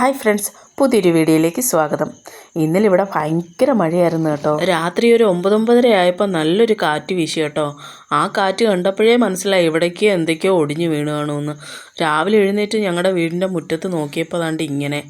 Hi friends പുതിയൊരു വീഡിയോയിലേക്ക് സ്വാഗതം. ഇന്നലെ ഇവിടെ ഭയങ്കര മഴയായിരുന്നു കേട്ടോ. രാത്രി ഒരു ഒമ്പതൊമ്പതര ആയപ്പോൾ നല്ലൊരു കാറ്റ് വീശി കേട്ടോ. ആ കാറ്റ് കണ്ടപ്പോഴേ മനസ്സിലായി എവിടേക്കോ എന്തൊക്കെയോ ഒടിഞ്ഞു വീണു കാണുമെന്ന് രാവിലെ എഴുന്നേറ്റ് ഞങ്ങളുടെ വീടിന്റെ മുറ്റത്ത് നോക്കിയപ്പോൾ അതാണ്ട് ഇങ്ങനെ.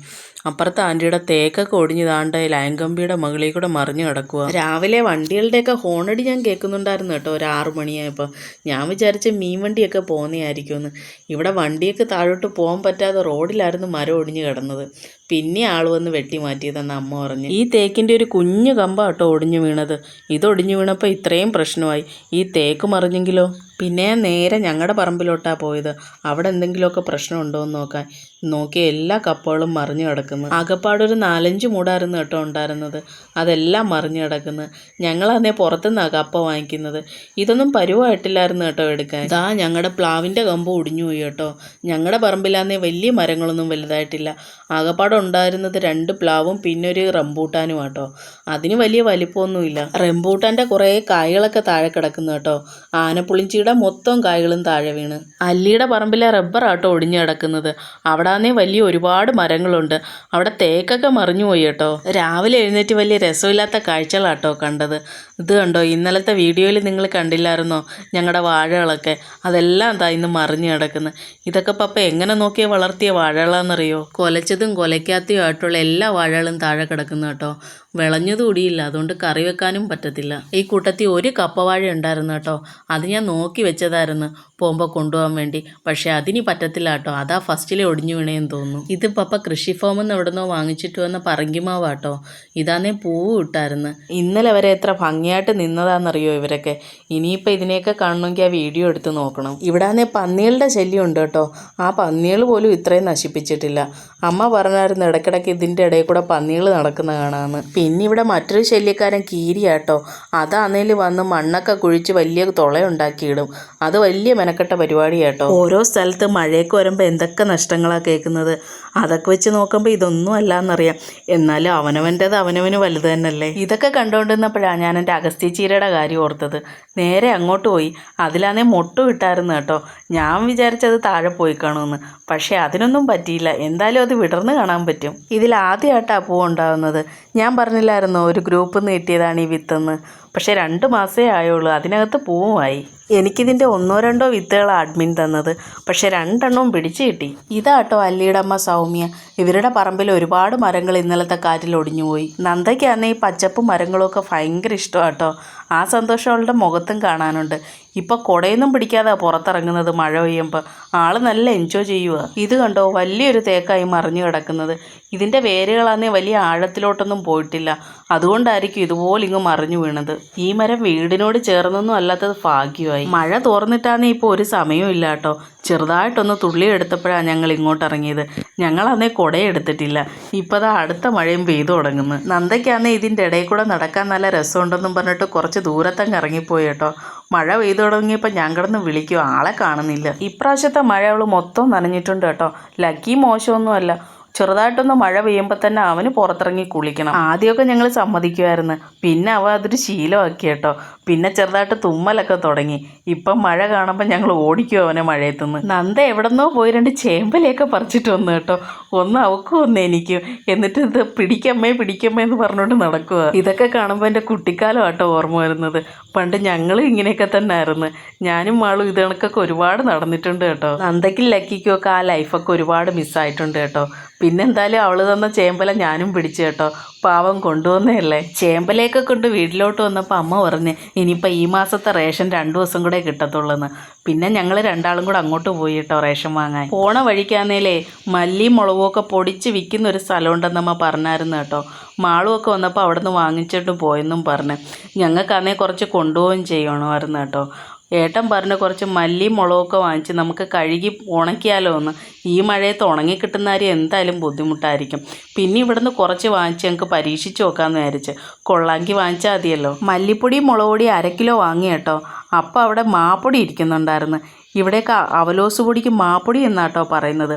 അപ്പുറത്തെ ആന്റിയുടെ തേക്കൊക്കെ ഒടിഞ്ഞതാണ്ട് ലാങ്കമ്പിയുടെ മകളിൽ കൂടെ മറിഞ്ഞു കിടക്കുക രാവിലെ വണ്ടികളുടെയൊക്കെ ഹോണടി ഞാൻ കേൾക്കുന്നുണ്ടായിരുന്നു കേട്ടോ ഒരു ആറു മണിയായപ്പോൾ. ഞാൻ വിചാരിച്ച മീൻ വണ്ടിയൊക്കെ പോകുന്നതായിരിക്കുമെന്ന് ഇവിടെ വണ്ടിയൊക്കെ താഴോട്ട് പോകാൻ പറ്റാതെ റോഡിലായിരുന്നു മരം ഒടിഞ്ഞു കിടന്നത്. പിന്നെ ആൾ വന്ന് വെട്ടി മാറ്റിയതെന്ന് അമ്മ പറഞ്ഞു. ഈ തേക്കിന്റെ ഒരു കുഞ്ഞു കമ്പ കേട്ടോ ഒടിഞ്ഞു വീണത്. ഇതൊടിഞ്ഞു വീണപ്പോൾ ഇത്രയും പ്രശ്നമായി. ഈ തേക്ക് മറിഞ്ഞെങ്കിലോ? പിന്നെ നേരെ ഞങ്ങളുടെ പറമ്പിലോട്ടാണ് പോയത്. അവിടെ എന്തെങ്കിലുമൊക്കെ പ്രശ്നമുണ്ടോ എന്ന് നോക്കാൻ. നോക്കിയ എല്ലാ കപ്പകളും മറിഞ്ഞു കിടക്കുന്നു. ആകപ്പാടൊരു നാലഞ്ച് മൂടായിരുന്നു കേട്ടോ ഉണ്ടായിരുന്നത്. അതെല്ലാം മറിഞ്ഞു കിടക്കുന്നു. ഞങ്ങളന്നേ പുറത്തുനിന്നാണ് കപ്പ വാങ്ങിക്കുന്നത്. ഇതൊന്നും പരുവായിട്ടില്ലായിരുന്നു കേട്ടോ എടുക്കാൻ. ഇതാ ഞങ്ങളുടെ പ്ലാവിന്റെ കമ്പ് ഒടിഞ്ഞു പോയി കേട്ടോ. ഞങ്ങളുടെ പറമ്പിലാന്നേ വലിയ മരങ്ങളൊന്നും വലുതായിട്ടില്ല. ആകപ്പാടെ ഉണ്ടായിരുന്നത് രണ്ട് പ്ലാവും പിന്നെ ഒരു റംബൂട്ടാനും കേട്ടോ അതിന് വലിയ വലിപ്പമൊന്നുമില്ല. റംബൂട്ടാന്റെ കുറേ കായകളൊക്കെ താഴെ കിടക്കുന്നു കേട്ടോ. ആനപ്പുളിഞ്ചിയുടെ മൊത്തം കായകളും താഴെ വീണ്. അല്ലിയുടെ പറമ്പിലെ റബ്ബർ ആട്ടോ ഒടിഞ്ഞു കിടക്കുന്നത്. അവിടാന്നേ വലിയ ഒരുപാട് മരങ്ങളുണ്ട്. അവിടെ തേക്കൊക്കെ മറിഞ്ഞു പോയി കേട്ടോ. രാവിലെ എഴുന്നേറ്റ് വലിയ രസമില്ലാത്ത കാഴ്ചകളാട്ടോ കണ്ടത്. ഇത് കണ്ടോ? ഇന്നലത്തെ വീഡിയോയിൽ നിങ്ങൾ കണ്ടില്ലായിരുന്നോ? ഞങ്ങളുടെ വാഴകളൊക്കെ. അതെല്ലാം എന്താ ഇന്ന് മറിഞ്ഞു കിടക്കുന്നത് ഇതൊക്കെ പപ്പ എങ്ങനെ നോക്കിയാൽ വളർത്തിയ വാഴകളാണെന്നറിയോ കൊലച്ചതും കൊലയ്ക്കാത്തയും ആയിട്ടുള്ള എല്ലാ വാഴകളും താഴെ കിടക്കുന്നു കേട്ടോ. വിളഞ്ഞതുകൂടിയില്ല അതുകൊണ്ട് കറി വെക്കാനും പറ്റത്തില്ല. ഈ കൂട്ടത്തിൽ ഒരു കപ്പവാഴ ഉണ്ടായിരുന്നു കേട്ടോ. അത് ഞാൻ നോക്കി വെച്ചതായിരുന്നു പോകുമ്പോൾ കൊണ്ടുപോകാൻ വേണ്ടി. പക്ഷേ അതിന് പറ്റത്തില്ല കേട്ടോ. അതാ ഫസ്റ്റിലെ ഒടിഞ്ഞു വീണേന്ന് തോന്നുന്നു. ഇത് പപ്പ കൃഷി ഫോമിൽ നിന്ന് എവിടുന്നോ വാങ്ങിച്ചിട്ട് വന്ന പറങ്കിമാവാട്ടോ ഇതാന്നേ പൂവ് ഇട്ടായിരുന്നു. ഇന്നലെ വരെ എത്ര ഭംഗിയായിട്ട് നിന്നതാണെന്നറിയോ ഇവരൊക്കെ? ഇനിയിപ്പോൾ ഇതിനെയൊക്കെ കാണണമെങ്കിൽ ആ വീഡിയോ എടുത്ത് നോക്കണം. ഇവിടാന്നേ പന്നികളുടെ ശല്യം ഉണ്ട് കേട്ടോ. ആ പന്നികൾ പോലും ഇത്രയും നശിപ്പിച്ചിട്ടില്ല. അമ്മ പറഞ്ഞായിരുന്നു ഇടയ്ക്കിടയ്ക്ക് ഇതിന്റെ ഇടയിൽ കൂടെ പന്നികൾ നടക്കുന്ന കാണാമെന്ന് പിന്നെ ഇവിടെ മറ്റൊരു ശല്യക്കാരൻ കീരിയാട്ടോ. അതാന്നേൽ വന്ന് മണ്ണൊക്കെ കുഴിച്ച് വലിയ തുളയുണ്ടാക്കിയിടും. അത് വലിയ മെനക്കെട്ട പരിപാടിയാട്ടോ. ഓരോ സ്ഥലത്ത് മഴയൊക്കെ വരുമ്പോൾ എന്തൊക്കെ നഷ്ടങ്ങളാണ് കേൾക്കുന്നത്? അതൊക്കെ വെച്ച് നോക്കുമ്പോൾ ഇതൊന്നും അല്ല എന്നറിയാം എന്നാലും അവനവന്റെത് അവനവന് വലുത് തന്നെയല്ലേ? ഇതൊക്കെ കണ്ടുകൊണ്ടിരുന്നപ്പോഴാണ് ഞാൻ എന്റെ അഗസ്ത്യച്ചീരയുടെ കാര്യം ഓർത്തത്. നേരെ അങ്ങോട്ട് പോയി. അതിലാണേ മൊട്ട് കിട്ടായിരുന്നു കേട്ടോ. ഞാൻ വിചാരിച്ചത് താഴെ പോയി കാണുമെന്ന്. പക്ഷേ അതിനൊന്നും പറ്റിയില്ല. എന്തായാലും അത് വിടർന്ന് കാണാൻ പറ്റും. ഇതിൽ ആദ്യമായിട്ടാണ് പൂ ഉണ്ടാകുന്നത് ഞാൻ പറഞ്ഞില്ലായിരുന്നോ? ഒരു ഗ്രൂപ്പ് നീട്ടിയതാണ് ഈ വിത്തെന്ന്. പക്ഷേ രണ്ട് മാസമേ ആയുള്ളൂ. അതിനകത്ത് പൂവുമായി എനിക്കിതിന്റെ ഒന്നോ രണ്ടോ വിത്തുകളാണ് അഡ്മിൻ തന്നത്. പക്ഷേ രണ്ടെണ്ണവും പിടിച്ചു കിട്ടി. ഇതാട്ടോ അല്ലിയുടെ അമ്മ സൗമ്യ. ഇവരുടെ പറമ്പിൽ ഒരുപാട് മരങ്ങൾ ഇന്നലത്തെ കാറ്റിൽ ഒടിഞ്ഞുപോയി നന്ദയ്ക്കാന്നെ ഈ പച്ചപ്പും മരങ്ങളൊക്കെ ഭയങ്കര ഇഷ്ടമാട്ടോ. ആ സന്തോഷം അവളുടെ മുഖത്തും കാണാനുണ്ട്. ഇപ്പോൾ കുടയൊന്നും പിടിക്കാതെ പുറത്തിറങ്ങുന്നത് മഴ പെയ്യുമ്പോൾ ആൾ നല്ല എൻജോയ് ചെയ്യുക ഇത് കണ്ടോ? വലിയൊരു തേക്കായി മറിഞ്ഞു കിടക്കുന്നത്. ഇതിന്റെ വേരുകളാന്നേ വലിയ ആഴത്തിലോട്ടൊന്നും പോയിട്ടില്ല. അതുകൊണ്ടായിരിക്കും ഇതുപോലെ ഇങ്ങ് മറിഞ്ഞു വീണത്. ഈ മരം വീടിനോട് ചേർന്നൊന്നും അല്ലാത്തത് ഭാഗ്യമായി. മഴ തോർന്നിട്ടാന്ന് ഇപ്പോൾ ഒരു സമയവും ഇല്ല കേട്ടോ ചെറുതായിട്ടൊന്ന് തുള്ളി എടുത്തപ്പോഴാണ് ഞങ്ങൾ ഇങ്ങോട്ട് ഇറങ്ങിയത് ഞങ്ങളന്നേ കുടയെടുത്തിട്ടില്ല. ഇപ്പതാ അടുത്ത മഴയും പെയ്തു തുടങ്ങുന്നു. നന്ദയ്ക്കാന്നേ ഇതിന്റെ ഇടയിൽ കൂടെ നടക്കാൻ നല്ല രസമുണ്ടെന്നും പറഞ്ഞിട്ട് കുറച്ച് ദൂരത്തങ്ങ് ഇറങ്ങിപ്പോയി കേട്ടോ. മഴ പെയ്തു തുടങ്ങിയപ്പോൾ ഞാൻ കിടന്ന് വിളിക്കും. ആളെ കാണുന്നില്ല. ഇപ്രാവശ്യത്തെ മഴ അവൾ മൊത്തം നനഞ്ഞിട്ടുണ്ട് കേട്ടോ. ലക്കി മോശമൊന്നുമല്ല. ചെറുതായിട്ടൊന്ന് മഴ പെയ്യുമ്പോൾ തന്നെ അവന് പുറത്തിറങ്ങി കുളിക്കണം. ആദ്യമൊക്കെ ഞങ്ങൾ സമ്മതിക്കുമായിരുന്നു പിന്നെ അവ അതൊരു ശീലമാക്കി കേട്ടോ പിന്നെ ചെറുതായിട്ട് തുമ്മലൊക്കെ തുടങ്ങി. ഇപ്പം മഴ കാണുമ്പോൾ ഞങ്ങൾ ഓടിക്കും അവനെ മഴയത്തുനിന്ന്. നന്ദ എവിടെന്നോ പോയി രണ്ട് ചേമ്പലയൊക്കെ പറിച്ചിട്ട് വന്നു കേട്ടോ. ഒന്ന് അവക്കും ഒന്ന് എനിക്കും. എന്നിട്ട് ഇത് പിടിക്കമ്മേ പിടിക്കമ്മേ എന്ന് പറഞ്ഞുകൊണ്ട് നടക്കുക ഇതൊക്കെ കാണുമ്പോൾ എന്റെ കുട്ടിക്കാലം ആട്ടോ ഓർമ്മ വരുന്നത്. പണ്ട് ഞങ്ങൾ ഇങ്ങനെയൊക്കെ തന്നെ ആയിരുന്നു ഞാനും മാളും ഇത് കണക്കൊക്കെ ഒരുപാട് നടന്നിട്ടുണ്ട് കേട്ടോ. നന്ദയ്ക്കും ലക്കിക്കും ഒക്കെ ആ ലൈഫൊക്കെ ഒരുപാട് മിസ്സായിട്ടുണ്ട് കേട്ടോ. പിന്നെന്തായാലും അവൾ തന്ന ചേമ്പല ഞാനും പിടിച്ചു കേട്ടോ. പാവം കൊണ്ടുവന്നതല്ലേ? ചേമ്പലയൊക്കെ കൊണ്ട് വീട്ടിലോട്ട് വന്നപ്പോൾ അമ്മ പറഞ്ഞ് ഇനിയിപ്പോൾ ഈ മാസത്തെ റേഷൻ രണ്ട് ദിവസം കൂടെ കിട്ടത്തുള്ളൂന്ന്. പിന്നെ ഞങ്ങൾ രണ്ടാളും കൂടെ അങ്ങോട്ട് പോയി കേട്ടോ റേഷൻ വാങ്ങാൻ. പോണ വഴിക്കാന്നേലേ മല്ലി മുളകും ഒക്കെ പൊടിച്ച് വിൽക്കുന്ന ഒരു സ്ഥലമുണ്ടെന്ന് അമ്മ പറഞ്ഞായിരുന്നു കേട്ടോ. മാളുമൊക്കെ വന്നപ്പോൾ അവിടെ നിന്ന് വാങ്ങിച്ചിട്ട് പോയെന്നും പറഞ്ഞ്. ഞങ്ങൾക്കാന്നേ കുറച്ച് കൊണ്ടുപോവുകയും ചെയ്യണമായിരുന്നു കേട്ടോ. ഏട്ടൻ പറഞ്ഞ കുറച്ച് മല്ലി മുളകൊക്കെ വാങ്ങിച്ച് നമുക്ക് കഴുകി ഉണക്കിയാലോ എന്ന്. ഈ മഴയത്ത് ഉണങ്ങി കിട്ടുന്ന കാര്യം എന്തായാലും ബുദ്ധിമുട്ടായിരിക്കും. പിന്നെ ഇവിടുന്ന് കുറച്ച് വാങ്ങിച്ച് ഞങ്ങൾക്ക് പരീക്ഷിച്ച് നോക്കാമെന്ന് വിചാരിച്ച്. കൊള്ളാങ്കി വാങ്ങിച്ചാൽ മതിയല്ലോ. മല്ലിപ്പൊടി മുളക് പൊടി അര കിലോ വാങ്ങി കേട്ടോ. അപ്പോൾ അവിടെ മാപ്പൊടി ഇരിക്കുന്നുണ്ടായിരുന്നു. ഇവിടെയൊക്കെ അവലോസ് പൊടിക്ക് മാപ്പൊടി എന്നാട്ടോ പറയുന്നത്.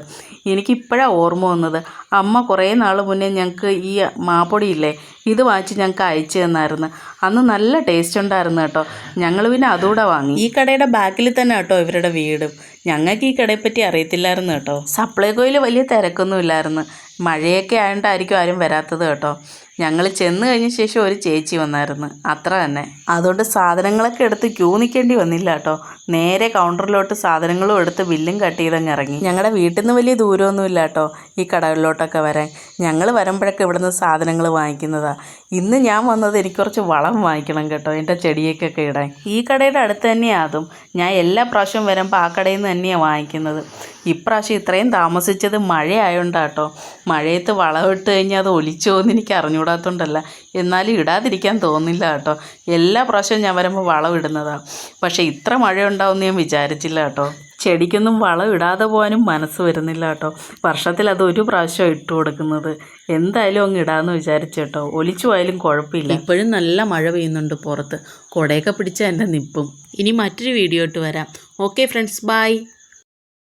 എനിക്കിപ്പോഴാണ് ഓർമ്മ വന്നത്. അമ്മ കുറേ നാൾ മുന്നേ ഞങ്ങൾക്ക് ഈ മാപ്പൊടി ഇല്ലേ ഇത് വാങ്ങിച്ച് ഞങ്ങൾക്ക് അയച്ചു തന്നായിരുന്നു. അന്ന് നല്ല ടേസ്റ്റ് ഉണ്ടായിരുന്നു കേട്ടോ. ഞങ്ങൾ പിന്നെ അതുകൂടെ വാങ്ങി. ഈ കടയുടെ ബാക്കിൽ തന്നെ കേട്ടോ ഇവരുടെ വീട്. ഞങ്ങൾക്ക് ഈ കടയെപ്പറ്റി അറിയത്തില്ലായിരുന്നു കേട്ടോ. സപ്ലൈകോയിൽ വലിയ തിരക്കൊന്നും ഇല്ലായിരുന്നു മഴയൊക്കെ ആയതുകൊണ്ടായിരിക്കും ആരും വരാത്തത് കേട്ടോ. ഞങ്ങൾ ചെന്ന് കഴിഞ്ഞ ശേഷം ഒരു ചേച്ചി വന്നായിരുന്നു. അത്ര തന്നെ. അതുകൊണ്ട് സാധനങ്ങളൊക്കെ എടുത്ത് ക്യൂ നിൽക്കേണ്ടി വന്നില്ല കേട്ടോ. നേരെ കൗണ്ടറിലോട്ട് സാധനങ്ങളും എടുത്ത് ബില്ലും കട്ട് ചെയ്തങ്ങ് ഇറങ്ങി. ഞങ്ങളുടെ വീട്ടിൽ നിന്ന് വലിയ ദൂരമൊന്നുമില്ല കേട്ടോ. ഈ കടകളിലോട്ടൊക്കെ വരാൻ. ഞങ്ങൾ വരുമ്പോഴൊക്കെ ഇവിടുന്ന് സാധനങ്ങൾ വാങ്ങിക്കുന്നതാണ് ഇന്ന് ഞാൻ വന്നത് എനിക്ക് കുറച്ച് വളം വാങ്ങിക്കണം കേട്ടോ എന്റെ ചെടിയൊക്കെ ഇടാൻ. ഈ കടയുടെ അടുത്ത് തന്നെയാണ് അതും. ഞാൻ എല്ലാ പ്രാവശ്യവും വരുമ്പോൾ ആ കടയിൽ നിന്ന് തന്നെയാണ് വാങ്ങിക്കുന്നത്. ഇപ്രാവശ്യം ഇത്രയും താമസിച്ചത് മഴയായോണ്ടാട്ടോ. മഴയത്ത് വളമിട്ട് കഴിഞ്ഞാൽ അത് ഒലിച്ചോന്ന് എനിക്ക് അറിഞ്ഞുകൂടാത്തതുകൊണ്ടല്ല എന്നാലും ഇടാതിരിക്കാൻ തോന്നില്ല കേട്ടോ. എല്ലാ പ്രാവശ്യവും ഞാൻ വരുമ്പോൾ വളം ഇടുന്നതാണ് പക്ഷേ ഇത്ര മഴ ഉണ്ടാവുമെന്ന് ഞാൻ വിചാരിച്ചില്ല കേട്ടോ. ചെടിക്കൊന്നും വളം ഇടാതെ പോകാനും മനസ്സ് വരുന്നില്ല കേട്ടോ. വർഷത്തിൽ അത് ഒരു പ്രാവശ്യം ഇട്ട് കൊടുക്കുന്നത്. എന്തായാലും അങ്ങ് ഇടാന്ന് വിചാരിച്ചു കേട്ടോ. ഒലിച്ചു പോയാലും കുഴപ്പമില്ല. ഇപ്പോഴും നല്ല മഴ പെയ്യുന്നുണ്ട് പുറത്ത്. കുടയൊക്കെ പിടിച്ച എന്റെ നിപ്പും. ഇനി മറ്റൊരു വീഡിയോ ഇട്ട് വരാം. Okay friends bye